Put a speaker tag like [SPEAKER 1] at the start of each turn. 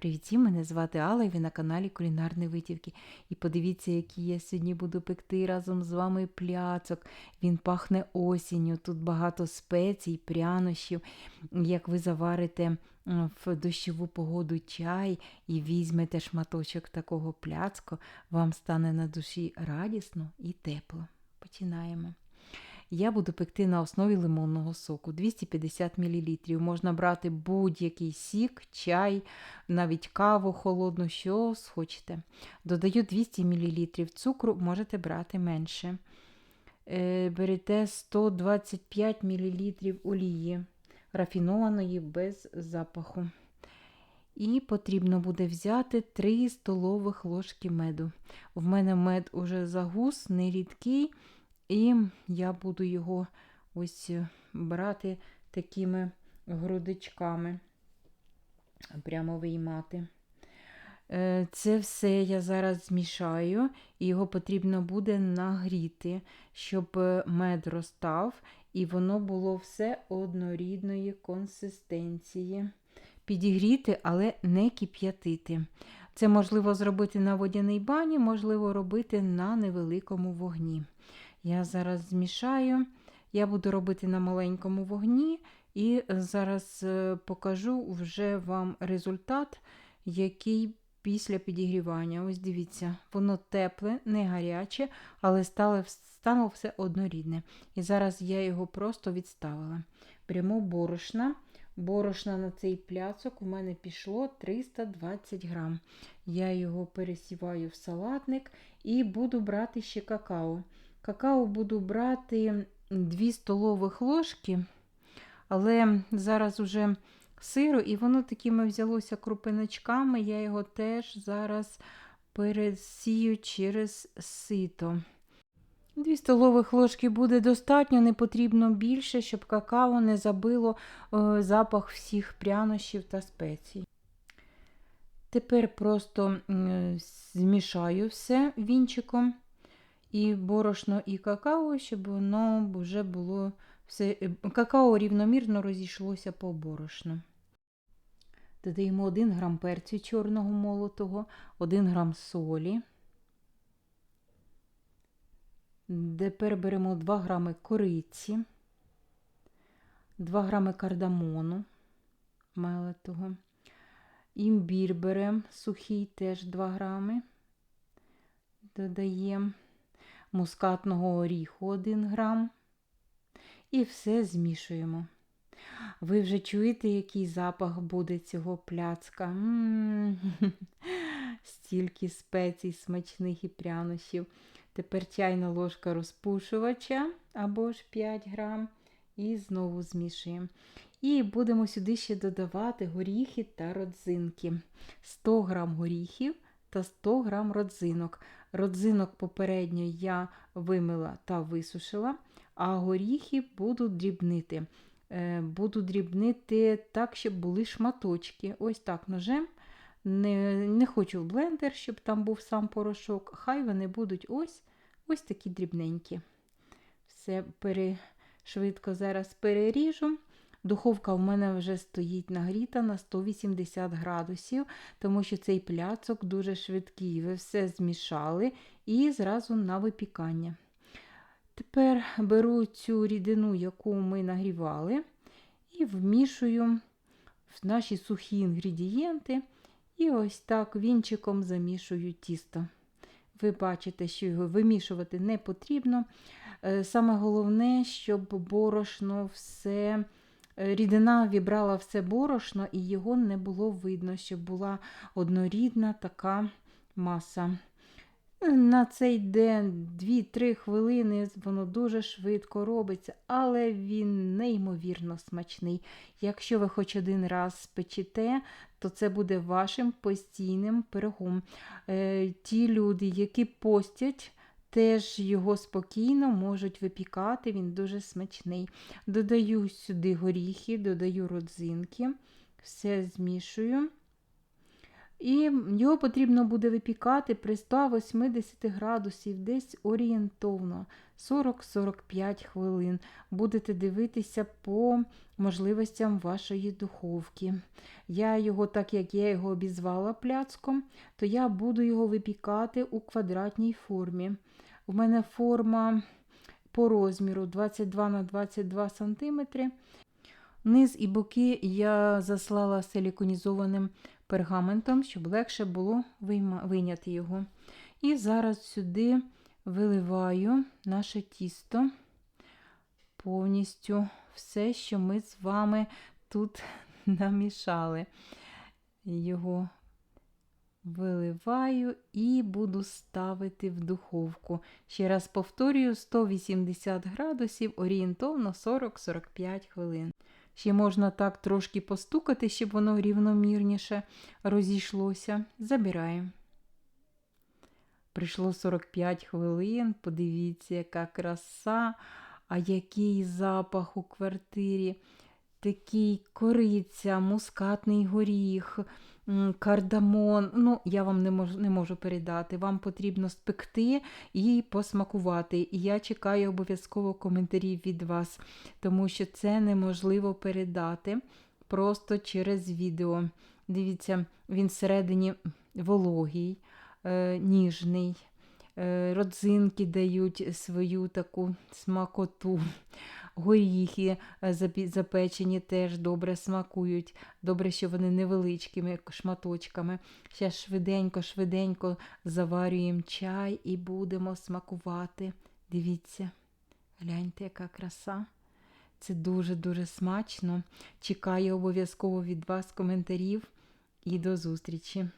[SPEAKER 1] Привіт, мене звати Алла, і ви на каналі Кулінарні Витівки. І подивіться, який я сьогодні буду пекти разом з вами пляцок. Він пахне осінню, тут багато спецій, прянощів. Як ви заварите в дощову погоду чай і візьмете шматочок такого пляцку, вам стане на душі радісно і тепло. Починаємо. Я буду пекти на основі лимонного соку 250 мл. Можна брати будь-який сік, чай, навіть каву холодну, що схочете. Додаю 200 мл цукру, можете брати менше. Е, Берете 125 мл олії, рафінованої без запаху. І потрібно буде взяти 3 столових ложки меду. В мене мед уже загус, не рідкий. І я буду його ось е, брати такими грудичками, прямо виймати. Е, Це все я зараз змішаю, і його потрібно буде нагріти, щоб е, мед розстав, і воно було все однорідної консистенції. Підігріти, але не кип'ятити. Це можливо зробити на водяній бані, можливо робити на невеликому вогні. Я зараз змішаю, я буду робити на маленькому вогні, і зараз е, покажу вже вам результат, який після підігрівання. Ось дивіться, воно тепле, не гаряче, але стало, стало все однорідне. І зараз я його просто відставила. Прямо борошна. Борошна на цей пляцок у мене пішло 320 грам. Я його пересіваю в салатник і буду брати ще какао. Какао буду брати 2 столових ложки, але зараз уже сиру, і воно такими взялося крупиночками. Я його теж зараз пересію через сито. 2 столових ложки буде достатньо, не потрібно більше, щоб какао не забило е, запах всіх прянощів та спецій. Тепер просто змішаю все вінчиком і борошно, і какао, щоб воно вже було все. е, Какао рівномірно розійшлося по борошну. Додаємо 1 грам перцю чорного молотого, 1 грам солі. Тепер беремо 2 грами кориці, 2 грами кардамону мелитого. Імбір беремо сухий теж 2 грами. Додаємо мускатного оріху 1 грам. І все змішуємо. Ви вже чуєте, який запах буде цього пляцка? М -м -м. Стільки спецій, смачних і прянощів. Тепер чайна ложка розпушувача або ж 5 грам. І знову змішуємо. І будемо сюди ще додавати горіхи та родзинки. 100 грам горіхів та 100 грам родзинок. Родзинок попередньо я вимила та висушила, а горіхи буду дрібнити. Е, буду дрібнити так, щоб були шматочки. Ось так ножем. Не не хочу в блендер, щоб там був сам порошок. Хай вони будуть ось ось такі дрібненькі. Все пере, швидко зараз переріжу. Духовка в мене вже стоїть нагріта на 180 градусів, тому що цей пляцок дуже швидкий. Ви все змішали і зразу на випікання. Тепер беру цю рідину, яку ми нагрівали, і вмішую в наші сухі інгредієнти. І ось так вінчиком замішую тісто. Ви бачите, що його вимішувати не потрібно. Е, саме головне, щоб борошно все. Е, рідина вібрала все борошно, і його не було видно, щоб була однорідна така маса. На цей день 2-3 хвилини воно дуже швидко робиться, але він неймовірно смачний. Якщо ви хоч один раз спечете, то це буде вашим постійним пирогом. Е, ті люди, які постять, теж його спокійно можуть випікати, він дуже смачний. Додаю сюди горіхи, додаю родзинки, все змішую. І його потрібно буде випікати при 180 градусів, десь орієнтовно 40-45 хвилин. Будете дивитися по можливостям вашої духовки. Я його, так як я його обізвала пляцком, то я буду його випікати у квадратній формі. У мене форма по розміру 22 на 22 см. Низ і боки я заслала силіконізованим пергаментом, щоб легше було вийняти його. І зараз сюди виливаю наше тісто повністю все, що ми з вами тут намішали. Його виливаю і буду ставити в духовку. Ще раз повторюю, 180 градусів, орієнтовно 40-45 хвилин. Ще можна так трошки постукати, щоб воно рівномірніше розійшлося. Забираємо. Прийшло 45 хвилин. Подивіться, яка краса, а який запах у квартирі. Такий кориця, мускатний горіх, кардамон. Ну, я вам не можу, не можу передати. Вам потрібно спекти і посмакувати. І я чекаю обов'язково коментарів від вас, тому що це неможливо передати просто через відео. Дивіться, він всередині вологий, е, ніжний. Е, Родзинки дають свою таку смакоту. Горіхи е, запечені теж добре смакують. Добре, що вони невеличкими шматочками. Ще швиденько, швиденько заварюємо чай і будемо смакувати. Дивіться, гляньте, яка краса. Це дуже-дуже смачно. Чекаю обов'язково від вас коментарів і до зустрічі!